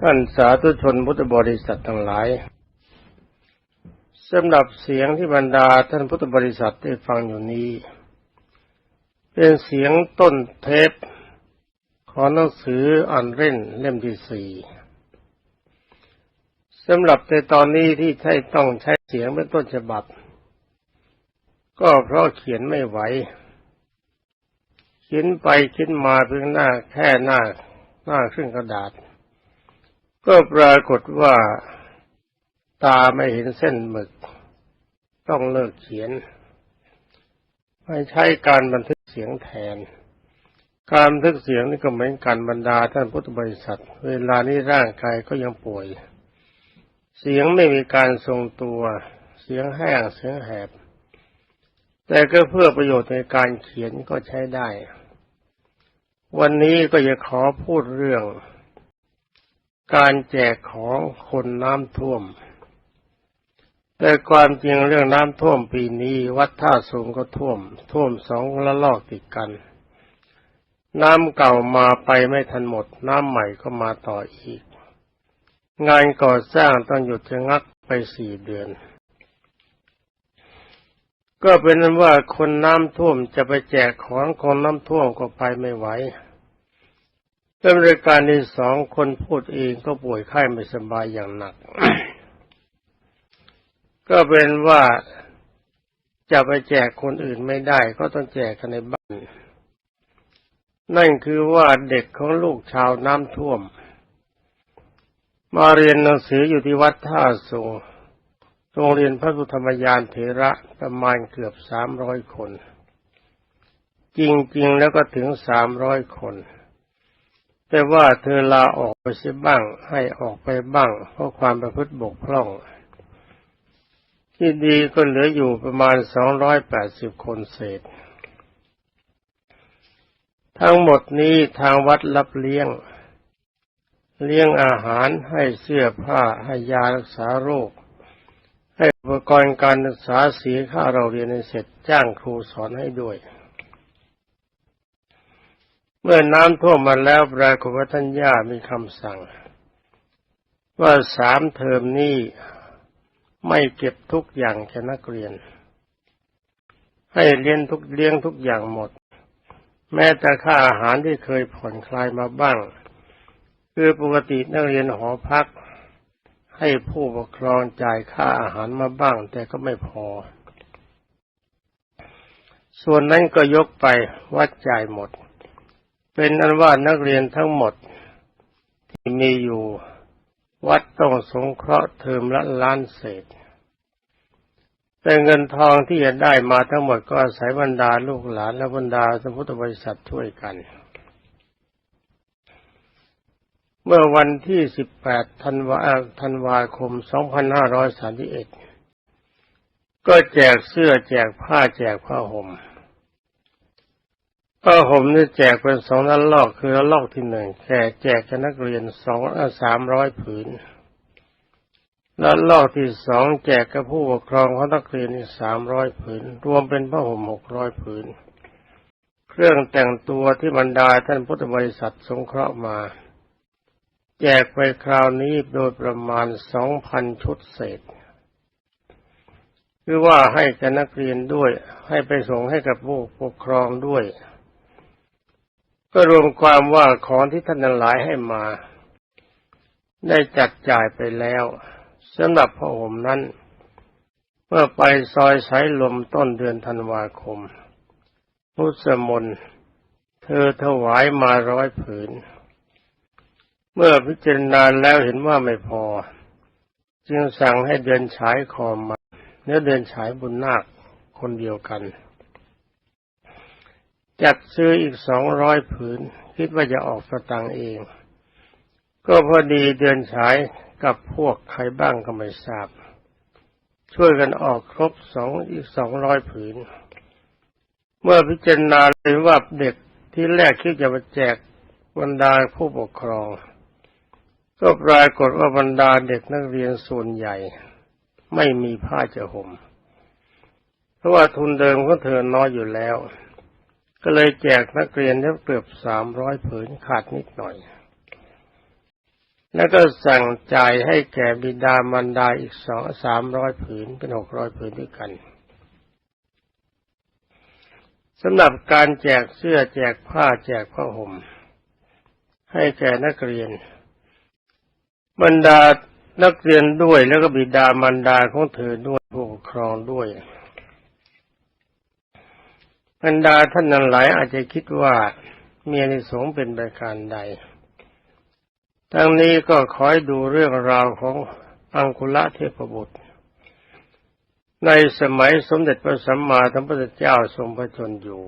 ท่านสาธุชนพุทธบริษัททั้งหลายสำหรับเสียงที่บรรดาท่านพุทธบริษัทได้ฟังอยู่นี้ เป็นเสียงต้นเทปของหนังสืออ่านเล่นเล่มที่สี่สำหรับในตอนนี้ที่ใช้ต้องใช้เสียงเป็นต้นฉบับ ก็เพราะเขียนไม่ไหวเขียนไปเขียนมาเพียงหน้าแค่หน้าหน้าครึ่งกระดาษ ก็ปรากฏว่า ตาไม่เห็นเส้นหมึก ต้องเลิกเขียน ไม่ใช้การบันทึกเสียงแทน การบันทึกเสียงนี่ก็เหมือนกันบรรดาท่านพุทธบริษัท เวลานี้ร่างกายก็ยังป่วย เสียงไม่มีการทรงตัว เสียงแห้งเสียงแหบ แต่ก็เพื่อประโยชน์ในการเขียนก็ใช้ได้ วันนี้ก็จะขอพูดเรื่อง การแจกของคนน้ำท่วม แต่ความจริงเรื่องน้ำท่วมปีนี้วัดท่าสูงก็ท่วม ท่วมสองละลอกติดกัน น้ำเก่ามาไปไม่ทันหมด น้ำใหม่ก็มาต่ออีก งานก่อสร้างต้องหยุดชะงักไปสี่เดือน ก็เป็นนั้นว่าคนน้ำท่วมจะไปแจกของคนน้ำท่วมก็ไปไม่ไหว เป็นรายการที่สองคนพูดเองก็ป่วยไข้ไม่สบายอย่างหนัก ก็เป็นว่าจะไปแจกคนอื่นไม่ได้ ก็ต้องแจกกันในบ้าน นั่นคือว่าเด็กของลูกชาวน้ำท่วม มาเรียนหนังสืออยู่ที่วัดท่าสูงโรงเรียนพระสุธรรมยานเถระประมาณเกือบสามร้อยคน จริงๆแล้วก็ถึงสามร้อยคน แต่ว่าเธอลาออกไปเสียบ้าง ให้ออกไปบ้าง เพราะความประพฤติบกพร่อง ที่ดีก็เหลืออยู่ประมาณสองร้อยแปดสิบคนเศษ ทั้งหมดนี้ทางวัดรับเลี้ยง เลี้ยงอาหารให้เสื้อผ้าให้ยารักษาโรค ให้อุปกรณ์การศึกษาเสียค่าเราเรียนให้เสร็จจ้างครูสอนให้ด้วย เมื่อน้ำท่วมมาแล้วปรากฏว่าท่านย่ามีคำสั่ง ว่าสามเทอมนี้ไม่เก็บทุกอย่างแค่นักเรียน ให้เรียนทุกเลี้ยงทุกอย่างหมด แม้แต่ค่าอาหารที่เคยผ่อนคลายมาบ้าง คือปกตินักเรียนหอพัก ให้ผู้ปกครองจ่ายค่าอาหารมาบ้าง แต่ก็ไม่พอ ส่วนนั้นก็ยกไปวัดจ่ายหมด เป็นอันว่านักเรียนทั้งหมด ที่มีอยู่ วัดต้องสงเคราะห์เทอมละล้านเศษ แต่เงินทองที่จะได้มาทั้งหมดก็อาศัยบรรดาลูกหลานและบรรดาสมุทธบริษัทช่วยกัน เมื่อวันที่ 18 ธันวาธันวาคม 2531 ก็แจกเสื้อแจกผ้าแจกผ้าห่ม ผ้าห่มนี่แจกเป็นสองละลอกคือละลอกที่หนึ่งแค่แจกกับนักเรียนสองสามร้อยผืนและลอกที่สองแจกกับผู้ปกครองของนักเรียนอีกสามร้อยผืน รวมเป็นผ้าห่มหกร้อยผืน เครื่องแต่งตัวที่บรรดาท่านพุทธบริษัทสงเคราะห์มา แจกไปคราวนี้โดยประมาณสองพันชุดเศษคือว่าให้กับนักเรียนด้วย ให้ไปส่งให้กับผู้ปกครองด้วย ก็รวมความว่าของที่ท่านหลายให้มา ได้จัดจ่ายไปแล้วสำหรับพระห่มนั้น เมื่อไปซอยสายลมต้นเดือนธันวาคม พุทธมนต์เธอถวายมาร้อยผืน เมื่อพิจารณาแล้วเห็นว่าไม่พอ จึงสั่งให้เดินฉายคอมมาเนื้อเดินฉายบุญนาคคนเดียวกัน จัดซื้ออีกสองร้อยผืน คิดว่าจะออกสตังเอง ก็พอดีเดินฉายกับพวกใครบ้างก็ไม่ทราบ ช่วยกันออกครบสองอีกสองร้อยผืน เมื่อพิจารณาเห็นว่าเด็กที่แรกคิดจะมาแจกบรรดาผู้ปกครอง ก็ปรากฏว่าบรรดาเด็กนักเรียนส่วนใหญ่ ไม่มีผ้าจะห่มเพราะว่าทุนเดิมของเธอน้อยอยู่แล้ว ก็เลยแจกนักเรียนได้เกือบสามร้อยผืนขาดนิดหน่อย แล้วก็สั่งจ่ายให้แก่บิดามารดาอีกสองสามร้อยผืนเป็นหกร้อยผืนด้วยกันสำหรับการแจกเสื้อแจกผ้าแจกผ้าห่ม ให้แก่นักเรียน บรรดานักเรียนด้วยแล้วก็บิดามารดาของเธอด้วยผู้ปกครองด้วย บรรดาท่านนั้นหลายอาจจะคิดว่าเมีอานิสงเป็นประการใด ทั้งนี้ก็ขอให้ดูเรื่องราวของอังคุละเทพบุตร ในสมัยสมเด็จพระสัมมาสัมพุทธเจ้าทรงพระชนอยู่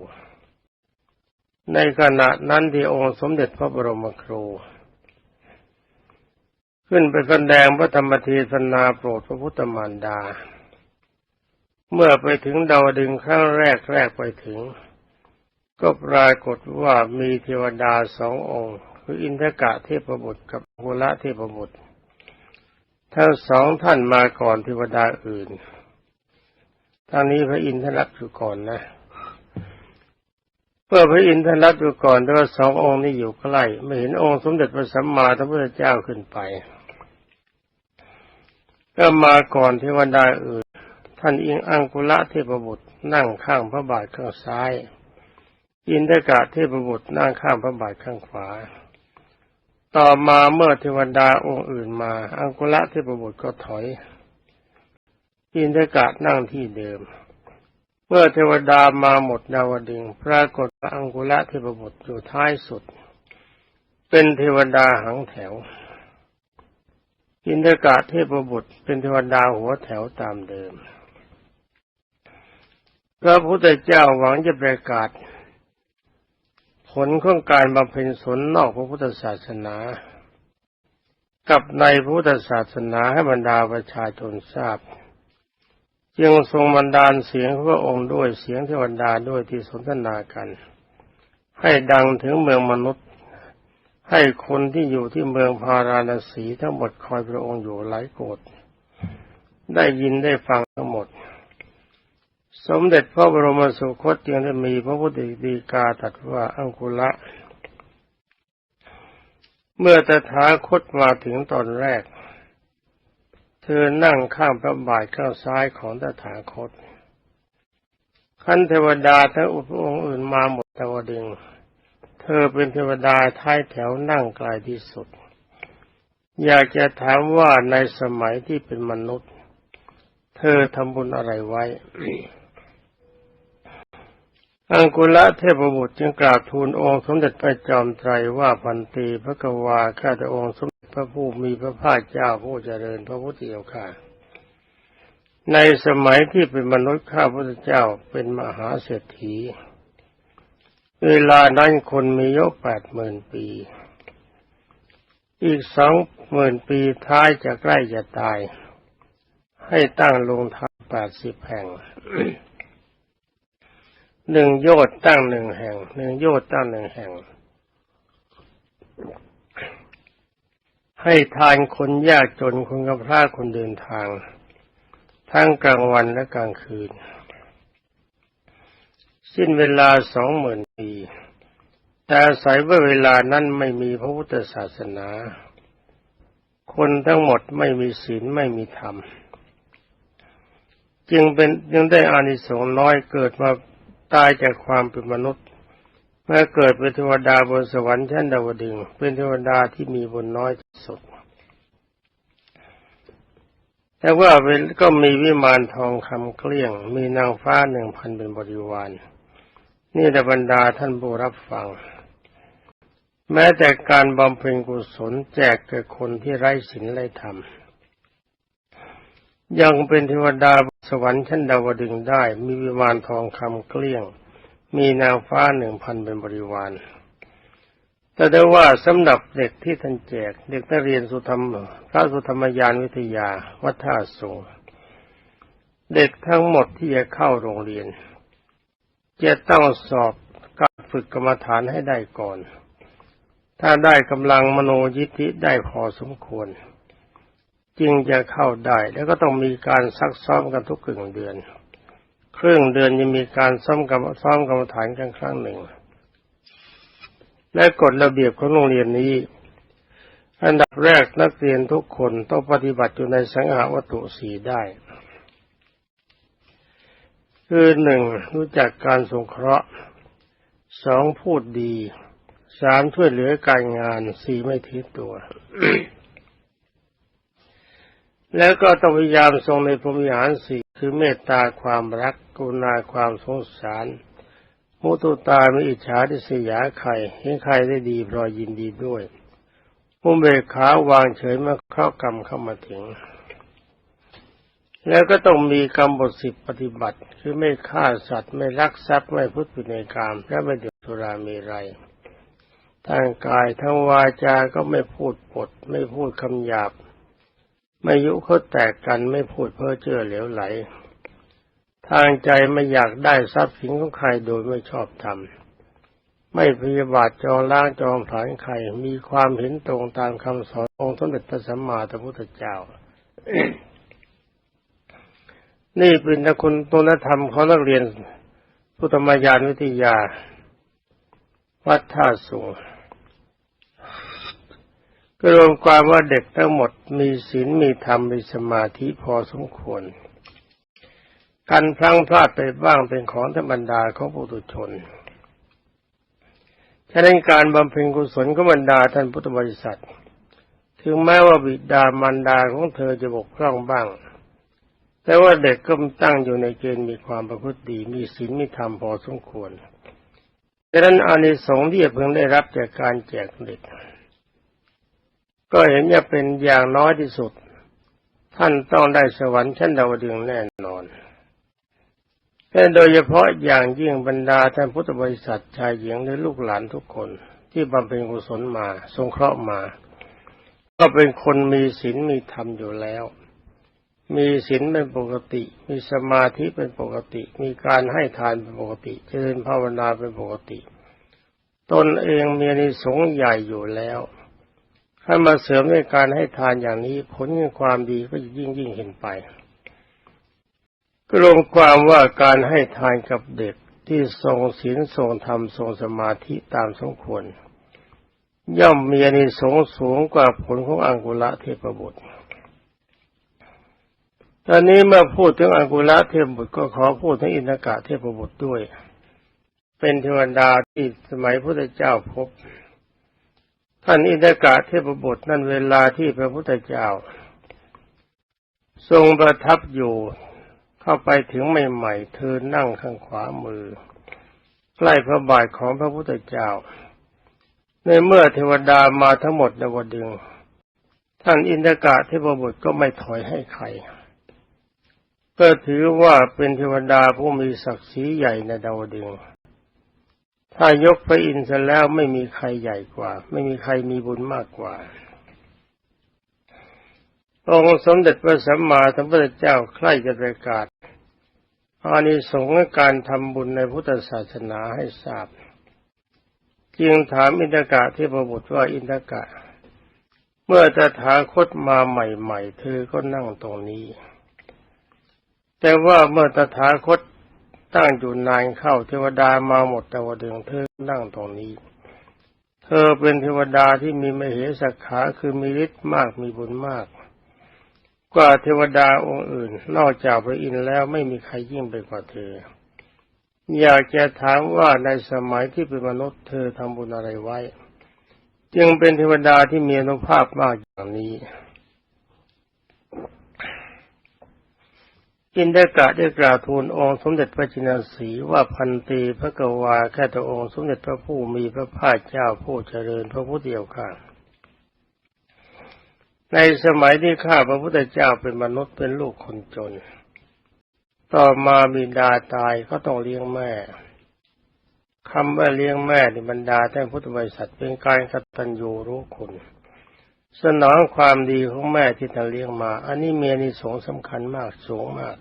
ในขณะนั้นที่องค์สมเด็จพระบรมครู ขึ้นไปแสดงพระธรรมเทศนาโปรดพระพุทธมารดา เมื่อไปถึงดาวดึงครั้งแรกแรกไปถึง ก็ปรากฏว่ามีเทวดาสององค์ คืออินทกะเทพบุตรกับโหระเทพบุตรทั้งสองท่านมาก่อนเทวดาอื่นทางนี้พระอินทร์รับอยู่ก่อนนะเมื่อพระอินทร์รับอยู่ก่อนแต่ว่าสององค์นี้อยู่ใกล้ไม่เห็นองค์สมเด็จพระสัมมาสัมพุทธเจ้าขึ้นไป ก็มาก่อนเทวดาอื่น ท่านอิงอังกุละเทพบุตรนั่งข้างพระบาทข้างซ้าย อินทกะเทพบุตรนั่งข้างพระบาทข้างขวา ต่อมาเมื่อเทวดาองค์อื่นมา อังกุละเทพบุตรก็ถอย อินทกะนั่งที่เดิม เมื่อเทวดามาหมดดาวดึงปรากฏอังกุละเทพบุตรอยู่ท้ายสุด เป็นเทวดาหังแถวอินทกะเทพบุตรเป็นเทวดาหัวแถวตามเดิม ระพุทธเจ้าหวังจะประกาศ ผลของการบำเพ็ญสนนอกพระพุทธศาสนา กับในพระพุทธศาสนาให้บรรดาประชาชนทราบ จึงทรงบันดาลเสียงพระองค์ด้วยเสียงเทวดาด้วยที่สนทนากัน ให้ดังถึงเมืองมนุษย์ ให้คนที่อยู่ที่เมืองพาราณสีทั้งหมดคอยพระองค์อยู่หลายโกรธได้ยินได้ฟังทั้งหมด สมเด็จพระบรมสุคตจึงได้มีพระพุทธดีกาตรัสว่าอังคุละ เมื่อตถาคตมาถึงตอนแรก เธอนั่งข้างพระบาทข้างซ้ายของตถาคต ขันเทวดาทั้งอุปองค์อื่นมาหมดตะวดึง เธอเป็นเทวดาท้ายแถวนั่งไกลที่สุด อยากจะถามว่าในสมัยที่เป็นมนุษย์ เธอทำบุญอะไรไว้ อังกุละเทพบุตรจึงกราบทูลองค์สมเด็จพระจอมไตรว่าพันตีพระกวาข้าแต่องค์สมเด็จพระผู้มีพระภาคเจ้าผู้เจริญพระพุทธเจ้าค่ะ ในสมัยที่เป็นมนุษย์ข้าพุทธเจ้าเป็นมหาเศรษฐี เวลานั้นคนมียุแปดหมื่นปี อีกสองหมื่นปีท้ายจะใกล้จะตาย ให้ตั้งลงทานแปดสิบแห่ง หนึ่งโยชน์ตั้งหนึ่งแห่ง หนึ่งโยชน์ตั้งหนึ่งแห่ง ให้ทานคนยากจนคนกับพระคนเดินทาง ทั้งกลางวันและกลางคืน สิ้นเวลาสองหมื่นปีแต่อาศัยว่าเวลานั้นไม่มีพระพุทธศาสนา คนทั้งหมดไม่มีศีลไม่มีธรรม จึงเป็นจึงได้อานิสงส์น้อยเกิดมา ตายจากความเป็นมนุษย์เมื่อเกิดเป็นเทวดาบนสวรรค์ชั้นดาวดึงเป็นเทวดาที่มีบุญน้อยที่สุด แต่ว่าก็มีวิมานทองคำเกลี้ยง มีนางฟ้าหนึ่งพันเป็นบริวาร นี่แต่บรรดาท่านผู้รับฟัง แม้แต่การบำเพ็ญกุศลแจกแก่คนที่ไร้ศีลไร้ธรรม ยังเป็นเทวดา สวรรค์ชั้นดาวดึงได้ มีวิมานทองคำเกลี้ยง มีนางฟ้าหนึ่งพันเป็นบริวาร แต่ได้ว่าสำหรับเด็กที่ท่านแจก เด็กนักเรียนสุธรรมพระสุธรรมยานวิทยาวัดท่าสูงเด็กทั้งหมดที่จะเข้าโรงเรียน จะต้องสอบการฝึกกรรมฐานให้ได้ก่อน ถ้าได้กำลังมโนยิทธิได้พอสมควร จึงจะเข้าได้ แล้วก็ต้องมีการซักซ้อมกันทุกครึ่งเดือน ครึ่งเดือนยังมีการซ้อมกรรมซ้อมกรรมฐานกันครั้งหนึ่ง และกฎระเบียบของโรงเรียนนี้ อันดับแรกนักเรียนทุกคนต้องปฏิบัติอยู่ในสังหาวัตถุสีได้ คือหนึ่งรู้จักการสงเคราะห์สองพูดดีสามช่วยเหลือการงานสี่ไม่ทิ้ตัว แล้วก็ต้องพยายามทรงในพรหมวิหารสี่คือเมตตาความรักกรุณาความสงสาร มุตุตาไม่อิจฉาทิษยาใครเห็นใครได้ดีพรอยยินดีด้วยมุเบกขาวางเฉยเมื่อเข้ากรรมเข้ามาถึง แล้วก็ต้องมีกรรมบทสิบปฏิบัติ คือไม่ฆ่าสัตว์ไม่ลักทรัพย์ไม่พุทธิในกรรมและไม่ดื่มสุรามรัยทางกายทางวาจาก็ไม่พูดปด ไม่พูดคำหยาบ ม่ยุเขาแตกกันไม่พูดเพ้อเจ้อเหลวไหล ทางใจไม่อยากได้ทรัพย์สินของใครโดยไม่ชอบธรรมไม่พยาบาทจองล้างจองผาญใครมีความเห็นตรงตามคำสอนองค์สมเด็จพระสัมมาสัมพุทธเจ้า นี่เป็นนักคุณตุธรรมของนักเรียนพุทธมายานวิทยา วัดท่าสูง ก็รวมความว่าเด็กทั้งหมดมีศีลมีธรรมมีสมาธิพอสมควรการพลังพลาดไปบ้างเป็นของธรรมดาของปุถุชนฉะนั้นการบำเพ็ญกุศลของบรรดาท่านพุทธบริษัท ถึงแม้ว่าบิดามารดาของเธอจะบกพร่องบ้าง แต่ว่าเด็กก็ตั้งอยู่ในเกณฑ์มีความประพฤติดี มีศีลมีธรรมพอสมควรดังนั้นอานิสงส์ที่จะเพิ่งได้รับจากการแจกเด็ก ก็เห็นจะเป็นอย่างน้อยที่สุด ท่านต้องได้สวรรค์ชั้นดาวดึงแน่นอนแต่โดยเฉพาะอย่างยิ่งบรรดาท่านพุทธบริษัทชายหญิงและลูกหลานทุกคน ที่บำเพ็ญกุศลมาสงเคราะห์มา ก็เป็นคนมีศีลมีธรรมอยู่แล้ว มีศีลเป็นปกติ มีสมาธิเป็นปกติ มีการให้ทานเป็นปกติ เจริญภาวนาเป็นปกติ ตนเองมีนิสงส์ใหญ่อยู่แล้ว ถ้ามาเสริมในการให้ทานอย่างนี้ผลของความดีก็ยิ่งยิ่งเห็นไป ก็รวมความว่าการให้ทานกับเด็กที่ทรงศีลทรงธรรมทรงสมาธิตามสมควร ย่อมมีอานิสงส์สูงกว่าผลของอังกุละเทพบุตร ตอนนี้มื่อพูดถึงอังกุละเทพบุตรก็ขอพูดถึงอินทกะเทพบุตรด้วย เป็นเทวดาที่สมัยพุทธเจ้าพบ ท่านอินทกะเทพบุตรนั่นเวลาที่พระพุทธเจ้า ทรงประทับอยู่เข้าไปถึงใหม่ๆเธอนั่งข้างขวามือ ใกล้พระบาทของพระพุทธเจ้า ในเมื่อเทวดามาทั้งหมดในวันดึง ท่านอินทกะเทพบุตรก็ไม่ถอยให้ใครก็ถือว่าเป็นเทวดาผู้มีศักดิ์ศรีใหญ่ในดาวดึง ถ้ายกพระอินทร์แล้วไม่มีใครใหญ่กว่า ไม่มีใครมีบุญมากกว่าองค์สมเด็จพระสัมมาสัมพุทธเจ้าใคร่จะประกาศอานิสงส์การทำบุญในพุทธศาสนาให้ทราบ จึงถามอินทกะเทพบุตรว่าอินทกะ เมื่อตถาคตมาใหม่ ๆ เธอก็นั่งตรงนี้ แต่ว่าเมื่อตถาคต ตั้งอยู่นานเข้าเทวดามาหมดแต่ว่าดึงเธอนั่งตรงนี้ เธอเป็นเทวดาที่มีมเหสักขาคือมีฤทธิ์มากมีบุญมาก กว่าเทวดาองค์อื่น นอกจากพระอินทร์แล้วไม่มีใครยิ่งไปกว่าเธอ อยากจะถามว่าในสมัยที่เป็นมนุษย์เธอทำบุญอะไรไว้ จึงเป็นเทวดาที่มีอนุภาพมากอย่างนี้ อินเดกะได้กล่าวทูลองค์สมเด็จพระจินสีว่าพันตีพระกวาแค่ตัวองค์สมเด็จพระผู้มีพระภาคเจ้าผู้เจริญพระพุทธเดียวข้าในสมัยที่ข้าพระพุทธเจ้าเป็นมนุษย์เป็นลูกคนจน ต่อมาบิดาตายก็ต้องเลี้ยงแม่คำว่าเลี้ยงแม่ในบรรดาท่านพุทธบริษัทเป็นการกตัญญูรู้คุณ สนองความดีของแม่ที่ท่านเลี้ยงมา อันนี้เมียนิสงสำคัญมากสูงมาก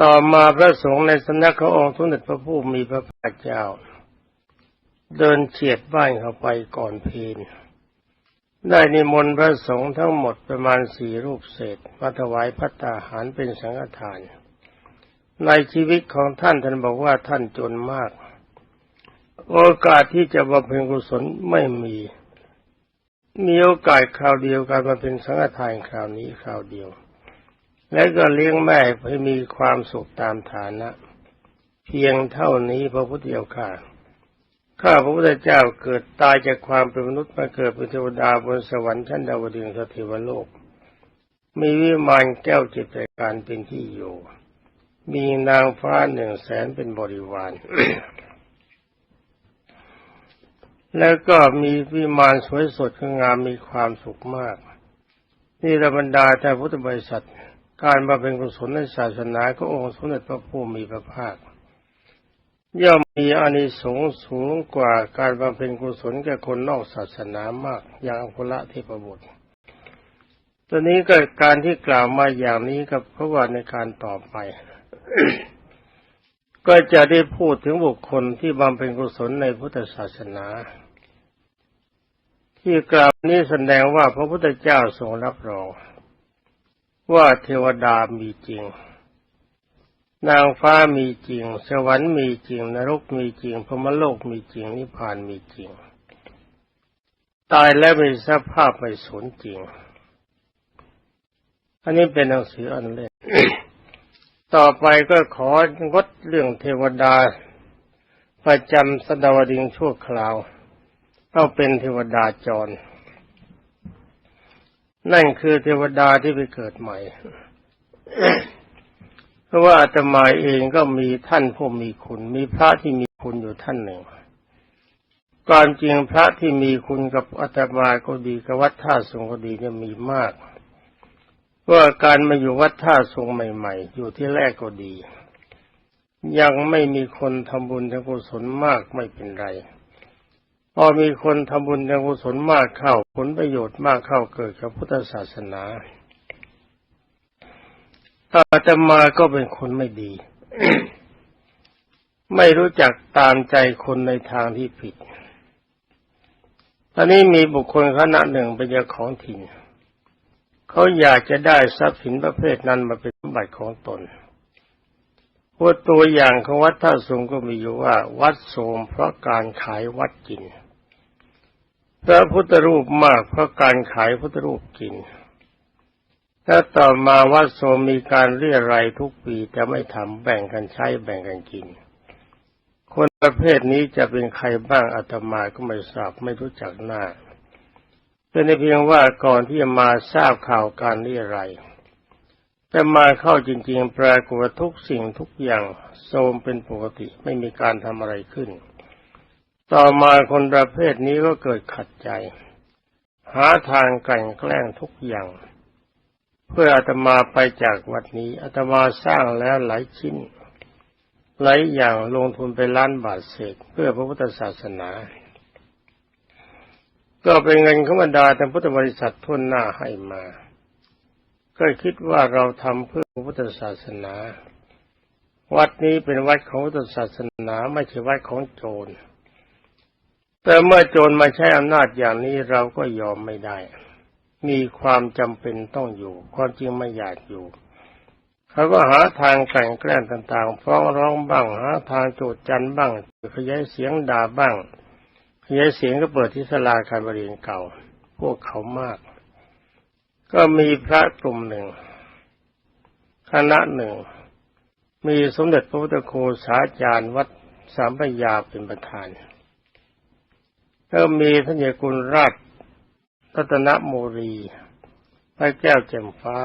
ต่อมาพระสงฆ์ในสำนักขององค์ทุนเด็จพระผู้มีพระภาคเจ้า เดินเฉียดบ้านเข้าไปก่อนเพลนได้นิมนต์พระสงฆ์ทั้งหมดประมาณสี่รูปเศษมาถวายพัตตาหารเป็นสังฆทาน ในชีวิตของท่านท่านบอกว่าท่านจนมาก โอกาสที่จะบำเพ็ญกุศลไม่มี มีโอกาสคราวเดียวกันมาเป็นสังฆทานคราวนี้คราวเดียว และก็เลี้ยงแม่ให้มีความสุขตามฐานะ เพียงเท่านี้พระพุทธเจ้าข้าข้าพระพุทธเจ้าเกิดตายจากความเป็นมนุษย์มาเกิดเป็นเทวดาบนสวรรค์ชั้นดาวดึงสเทวโลก มีวิมานแก้วจิตรการเป็นที่อยู่ มีนางฟ้าหนึ่งแสนเป็นบริวาร แล้วก็มีวิมานสวยสดงามมีความสุขมาก นี่ระบรรดาแต่พุทธบริษัท การมาเป็นกุศลในศาสนาก็องค์สมเด็จพระผู้มีพระภาค ย่อมมีอานิสงส์สูงกว่าการบำเพ็ญกุศลแก่คนนอกศาสนามาก อย่างอัคระเทพบุตรตอนนี้ก็การที่กล่าวมาอย่างนี้กับเพราะว่าในการต่อไป ก็จะได้พูดถึงบุคคลที่บำเพ็ญกุศลในพุทธศาสนา ที่กล่าวนี้แสดงว่าพระพุทธเจ้าทรงรับรอง ว่าเทวดามีจริง นางฟ้ามีจริง สวรรค์มีจริง นรกมีจริงพรมโลกมีจริง นิพพานมีจริง ตายแล้วมีสภาพไม่สูญจริง อันนี้เป็นหนังสืออันเล่ม ต่อไปก็ของดเรื่องเทวดา ประจำสดาวดิงชั่วคราวเอาเป็นเทวดาจร นั่นคือเทวดาที่ไปเกิดใหม่ เพราะว่าอาตมาเองก็มีท่านผู้มีคุณ มีพระที่มีคุณอยู่ท่านหนึ่งความจริงพระที่มีคุณกับอาตมาก็ดีกับวัดท่าสงก็ดีเนี่ยมีมาก ว่าการมาอยู่วัดท่าทรงใหม่ ๆ อยู่ที่แรกก็ดี ยังไม่มีคนทำบุญทำกุศลมากไม่เป็นไร พอมีคนทำบุญทำกุศลมากเข้าผลประโยชน์มากเข้าเกิดกับพุทธศาสนาถ้าอาตมาก็เป็นคนไม่ดี ไม่รู้จักตามใจคนในทางที่ผิดตอนนี้มีบุคคลคณะหนึ่งเป็นเจ้าของถิ่น เขาอยากจะได้ทรัพย์สินประเภทนั้นมาเป็นสมบัติของตนพวกตัวอย่างของวัดท่าสงก็มีอยู่ว่า วัดโสมเพราะการขายวัดกิน พระพุทธรูปมากเพราะการขายพุทธรูปกิน ถ้าต่อมาวัดโสมมีการเรียรายทุกปีแต่ไม่ทำแบ่งกันใช้แบ่งกันกิน คนประเภทนี้จะเป็นใครบ้างอาตมาก็ไม่ทราบไม่รู้จักหน้า เป็นเพียงว่าก่อนที่จะมาทราบข่าวการเรียรายแต่มาเข้าจริง ๆ ปรากฏว่าทุกสิ่งทุกอย่างโทมเป็นปกติไม่มีการทำอะไรขึ้น ต่อมาคนประเภทนี้ก็เกิดขัดใจ หาทางกลั่นแกล้งทุกอย่าง เพื่ออาตมาไปจากวัดนี้อาตมาสร้างแล้วหลายชิ้น หลายอย่างลงทุนไปล้านบาทเศษเพื่อพระพุทธศาสนา ก็เป็นเงินของบรรดาแต่พุทธบริษัททุนหน้าให้มา ก็คิดว่าเราทำเพื่อพุทธศาสนา วัดนี้เป็นวัดของพุทธศาสนาไม่ใช่วัดของโจร แต่เมื่อโจรมาใช้อำนาจอย่างนี้เราก็ยอมไม่ได้ มีความจำเป็นต้องอยู่ ความจริงไม่อยากอยู่เขาก็หาทางแกลั่นแกล้งต่างๆ ฟ้องร้องบ้าง หาทางโจดจันบ้างขยายเสียงด่าบ้าง ยายเสียงก็เปิดที่สลาการบริเวณเก่า พวกเขามาก ก็มีพระกลุ่มหนึ่ง คณะหนึ่ง มีสมเด็จพระพุทธโฆษาจารย์วัดสามพยาเป็นประธานก็มีท่านเยกุลราชรัตนโมรีพระแก้วแจ่มฟ้า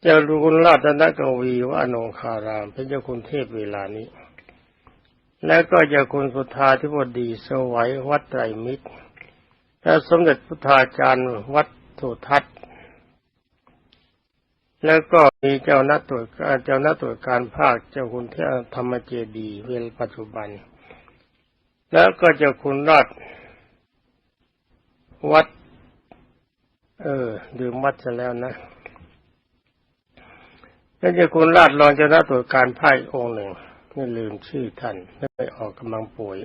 เจ้าลุนราชรัตนกวีวานงคาราม เป็นเจ้าคุณเทพเวลานี้ และก็เจ้าคุณสุธาธิบดีสวัยวัดไตรมิตร และสมเด็จพุทธาจารย์วัดสุทัศน์ แล้วก็มีเจ้าหน้าตรวจการเจ้าหน้าตรวจการภาคเจ้าคุณเทพธรรมเจดีเวลปัจจุบัน แล้วก็เจ้าคุณราชวัด เออดื่มวัดซะแล้วนะแล้วเจ้าคุณราชรองเจ้าหน้าตรวจการภาคอีกองค์หนึ่ง ไม่ลืมชื่อท่านไม่ไปออกกำลังป่วย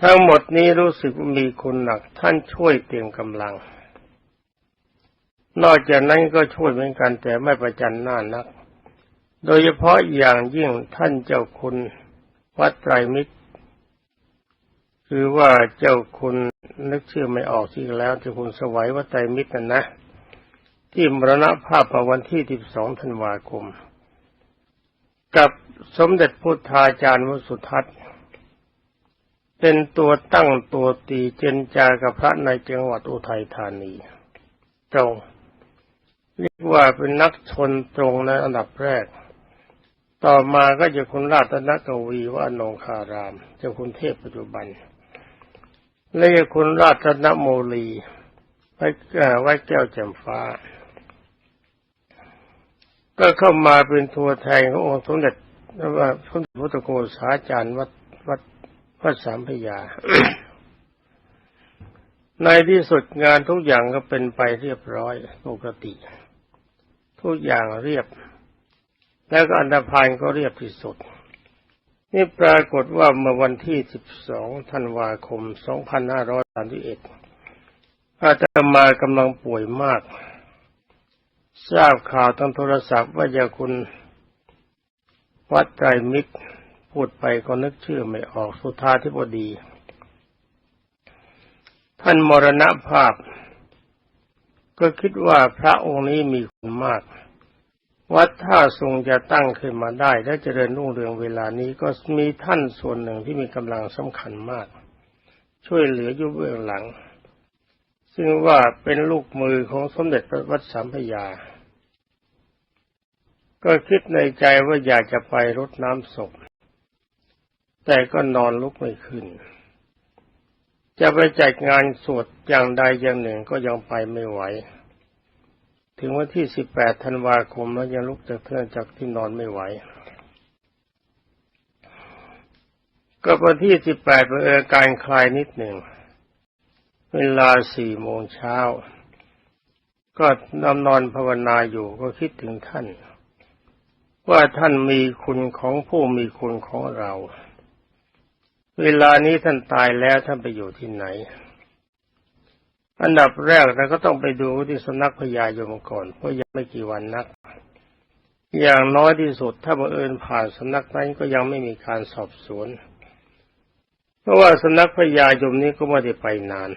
ทั้งหมดนี้รู้สึกว่ามีคุณหนัก ท่านช่วยเตรียมกำลัง นอกจากนั้นก็ช่วยเหมือนกันแต่ไม่ประจันหน้านัก โดยเฉพาะอย่างยิ่งท่านเจ้าคุณวัดไตรมิตร คือว่าเจ้าคุณนึกชื่อไม่ออกที่แล้วเจ้าคุณสวัยวัดไตรมิตรนั่นนะที่มรณภาพวันที่ 12 ธันวาคม กับสมเด็จพุทธาจารย์วสุทัศน์ เป็นตัวตั้งตัวตีเจนจากับพระในจังหวัดอุทัยธานี ตรง เรียกว่าเป็นนักชนตรงในอันดับแรก ต่อมาก็จะคุณราชนกวีว่านงคาราม เจ้าคุณเทพปัจจุบัน และคุณราชนโมลีไว้ไว้แก้วแจ่มฟ้า ก็เข้ามาเป็นตัวแทนขององค์สมเด็จว่าสมเด็จพระตโกษาจารย์วัดวัดวัดสามพยา ในที่สุดงานทุกอย่างก็เป็นไปเรียบร้อยปกติ ทุกอย่างเรียบ แล้วก็อันดพานก็เรียบที่สุด นี่ปรากฏว่าเมื่อวันที่12ธันวาคม2531อาตมากำลังป่วยมาก ทราบข่าวทางโทรศัพท์ว่าจะคุณวัดไตรมิตรพูดไปก็นึกชื่อไม่ออกสุธาธิบดี ท่านมรณภาพ ก็คิดว่าพระองค์นี้มีคุณมาก วัดท่าทรงจะตั้งขึ้นมาได้ และเจริญรุ่งเรืองเวลานี้ก็มีท่านส่วนหนึ่งที่มีกำลังสำคัญมาก ช่วยเหลืออยู่เบื้องหลัง ซึ่งว่าเป็นลูกมือของสมเด็จพระวัดสามพยา ก็คิดในใจว่าอยากจะไปรดน้ำศพ แต่ก็นอนลุกไม่ขึ้น จะไปจัดงานสวดอย่างใดอย่างหนึ่งก็ยังไปไม่ไหว ถึงวันที่18ธันวาคมแล้วยังลุกจากเทือนจากที่นอนไม่ไหวก็วันที่18เป็นอาการคลายนิดหนึ่ง เวลาสี่โมงเช้า ก็นอนนอนภาวนาอยู่ก็คิดถึงท่าน ว่าท่านมีคุณของผู้มีคุณของเรา เวลานี้ท่านตายแล้วท่านไปอยู่ที่ไหน อันดับแรกเราก็ต้องไปดูที่สำนักพญายมก่อน เพราะยังไม่กี่วันนัก อย่างน้อยที่สุดถ้าบังเอิญผ่านสำนักนั้นก็ยังไม่มีการสอบสวน เพราะว่าสำนักพญายมนี้ก็ไม่ได้ไปนาน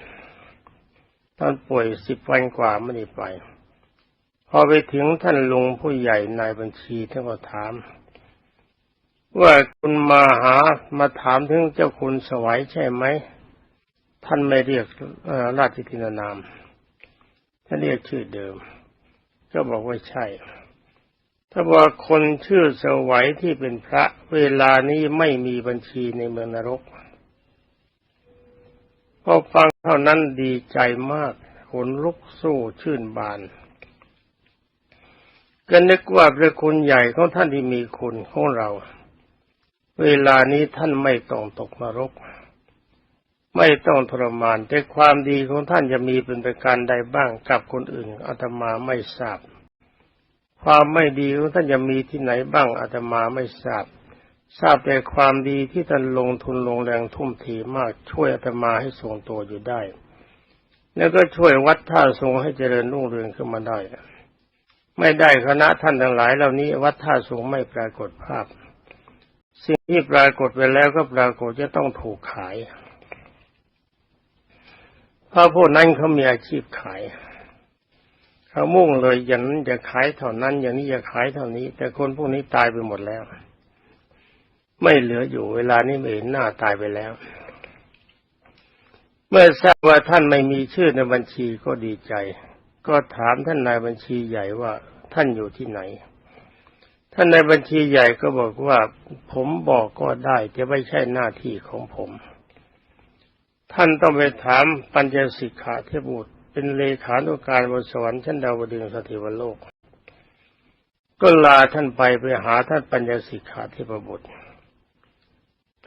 ท่านป่วยสิบวันกว่าไม่ได้ไป พอไปถึงท่านลุงผู้ใหญ่นายบัญชีท่านก็ถาม ว่าคุณมาหามาถามถึงเจ้าคุณสวัยใช่ไหม ท่านไม่เรียกราชธินานาม ท่านเรียกชื่อเดิม ก็บอกว่าใช่ ถ้าว่าคนชื่อสวัยที่เป็นพระเวลานี้ไม่มีบัญชีในเมืองนรก พอฟังเท่านั้นดีใจมากขนลุกสู้ชื่นบาน ก็นึกว่าพระคุณใหญ่ของท่านที่มีคุณของเรา เวลานี้ท่านไม่ต้องตกนรก ไม่ต้องทรมาน แต่ความดีของท่านจะมีเป็นประการใดบ้างกับคนอื่นอาตมาไม่ทราบ ความไม่ดีของท่านจะมีที่ไหนบ้างอาตมาไม่ทราบ ทราบแต่ความดีที่ท่านลงทุนลงแรงทุ่มเทมากช่วยอาตมาให้ทรงตัวอยู่ได้ แล้วก็ช่วยวัดท่าทรงให้เจริญรุ่งเรืองขึ้นมาได้ ไม่ได้คณะท่านทั้งหลายเหล่านี้วัดท่าทรงไม่ปรากฏภาพ สิ่งที่ปรากฏไปแล้วก็ปรากฏจะต้องถูกขายเพราะพวกนั้นเขามีอาชีพขายเขามุ่งเลยอย่างนั้นจะขายเท่านั้น อย่างนี้จะขายเท่านี้ แต่คนพวกนี้ตายไปหมดแล้ว ไม่เหลืออยู่เวลานี้ไม่เห็นหน้าตายไปแล้ว เมื่อทราบว่าท่านไม่มีชื่อในบัญชีก็ดีใจ ก็ถามท่านนายบัญชีใหญ่ว่าท่านอยู่ที่ไหน ท่านในบัญชีใหญ่ก็บอกว่า ผมบอกก็ได้จะไม่ใช่หน้าที่ของผม ท่านต้องไปถามปัญญสิกขาเทพบุตรเป็นเลขานุการบนสวรรค์ชั้นดาวดึงสถิวโลก ก็ลาท่านไปไปหาท่านปัญญสิกขาเทพบุตร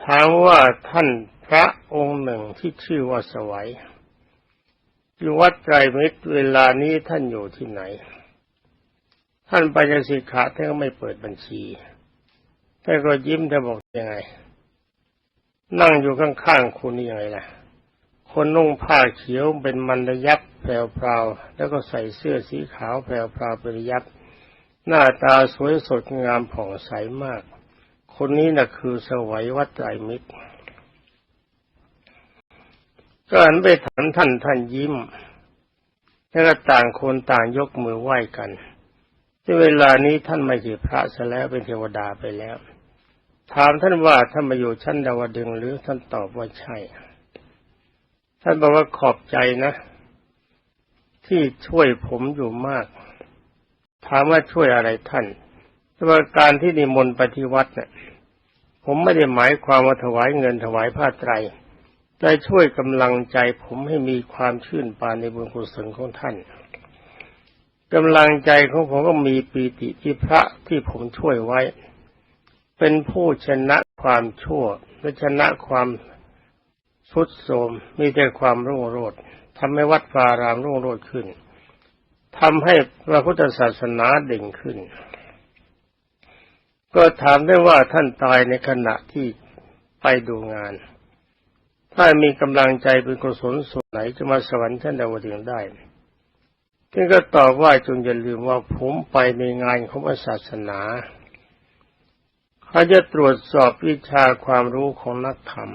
ถามว่าท่านพระองค์หนึ่งที่ชื่อว่าสวัยอยู่วัดไตรมิตรเวลานี้ท่านอยู่ที่ไหน ท่านปัญญสิกขาท่านก็ไม่เปิดบัญชีท่านก็ยิ้มท่านบอกยังไง นั่งอยู่ข้างๆคุณนี่ยังไงล่ะ คนนุ่งผ้าเขียวเป็นมันระยับแพรวๆแล้วก็ใส่เสื้อสีขาวแพรวๆเป็นระยับหน้าตาสวยสดงามผ่องใสมาก คนนี้น่ะคือสวัยวัดไตรมิตรก็หันไปถามท่านท่านยิ้ม แล้วก็ต่างคนต่างยกมือไหว้กันในเวลานี้ท่านไม่ใช่พระซะแล้วเป็นเทวดาไปแล้ว ถามท่านว่าท่านมาอยู่ชั้นดาวดึงหรือท่านตอบว่าใช่ ท่านบอกว่าขอบใจนะ ที่ช่วยผมอยู่มาก ถามว่าช่วยอะไรท่าน ว่าการที่นิมนต์ไปที่วัดเนี่ยผมไม่ได้หมายความว่าถวายเงินถวายผ้าไตรได้ช่วยกำลังใจผมให้มีความชื่นปานในบุญกุศลของท่านกำลังใจของผมก็มีปีติที่พระที่ผมช่วยไว้ เป็นผู้ชนะความชั่วและชนะความสุดโทรมมีแต่ความรุ่งโรจน์ทำให้วัดฟารามรุ่งโรจน์ขึ้นทำให้พระพุทธศาสนาเด่งขึ้น ก็ถามได้ว่าท่านตายในขณะที่ไปดูงาน ถ้ามีกำลังใจเป็นกุศลส่วนไหนจะมาสวรรค์ชั้นดาวดึงได้ท่านก็ตอบว่าจงอย่าลืมว่าผมไปในงานของศาสนาเขาจะตรวจสอบวิชาความรู้ของนักธรรม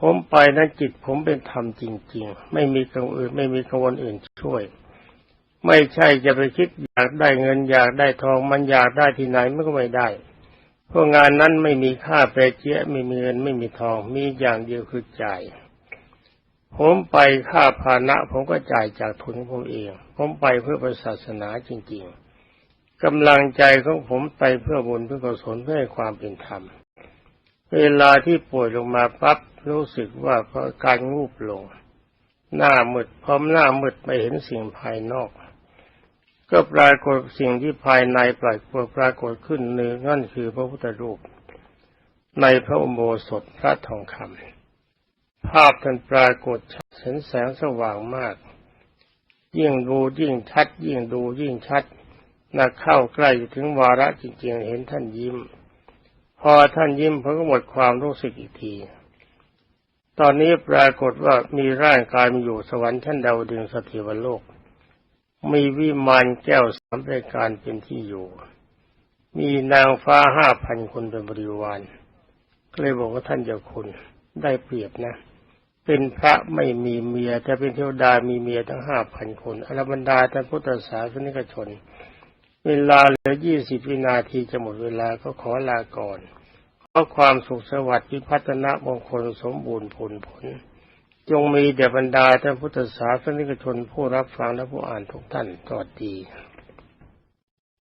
ผมไปนั้นจิตผมเป็นธรรมจริง ๆ ไม่มีกังวลไม่มีกังวลอื่นช่วย ไม่ใช่จะไปคิดอยากได้เงินอยากได้ทองมันอยากได้ที่ไหนมันก็ไม่ได้ เพราะงานนั้นไม่มีค่าแปรเจี๊ยไม่มีเงินไม่มีทองมีอย่างเดียวคือจ่ายผมไปค่าพาหนะผมก็จ่ายจากทุนของผมเอง ผมไปเพื่อศาสนาจริง ๆกำลังใจของผมไปเพื่อบุญเพื่อกุศลเพื่อความเป็นธรรม เวลาที่ป่วยลงมาปั๊บรู้สึกว่าพอการงูบลง หน้ามืดพร้อมหน้ามืดไม่เห็นสิ่งภายนอก ก็ปรากฏสิ่งที่ภายในปรากฏปรากฏขึ้นหนึ่งนั่นคือพระพุทธรูป ในพระอุโบสถพระทองคำภาพท่านปรากฏชัดเห็นแสงสว่างมาก ยิ่งดูยิ่งชัด ยิ่งดูยิ่งชัดน่าเข้าใกล้ถึงวาระจริงๆ เห็นท่านยิ้ม พอท่านยิ้มผมก็หมดความรู้สึกอีกที ตอนนี้ปรากฏว่ามีร่างกายมีอยู่สวรรค์ชั้นดาวดึงสถิวโลก มีวิมานแก้วสามรายการเป็นที่อยู่ มีนางฟ้าห้าพันคนเป็นบริวารก็เลยบอกว่าท่านเจ้าคุณได้เปรียบนะ เป็นพระไม่มีเมียแต่เป็นเทวดามีเมียทั้งห้าพันคนอรบรรดาท่านพุทธศาสนิกชน เวลาเหลือยี่สิบวินาทีจะหมดเวลาก็ขอลาก่อนขอความสุขสวัสดิ์พิพัฒนมงคลสมบูรณ์ผลผล จงมีเดบรรดาท่านพุทธศาสนิกชนผู้รับฟังและผู้อ่านทุกท่านสวัสดี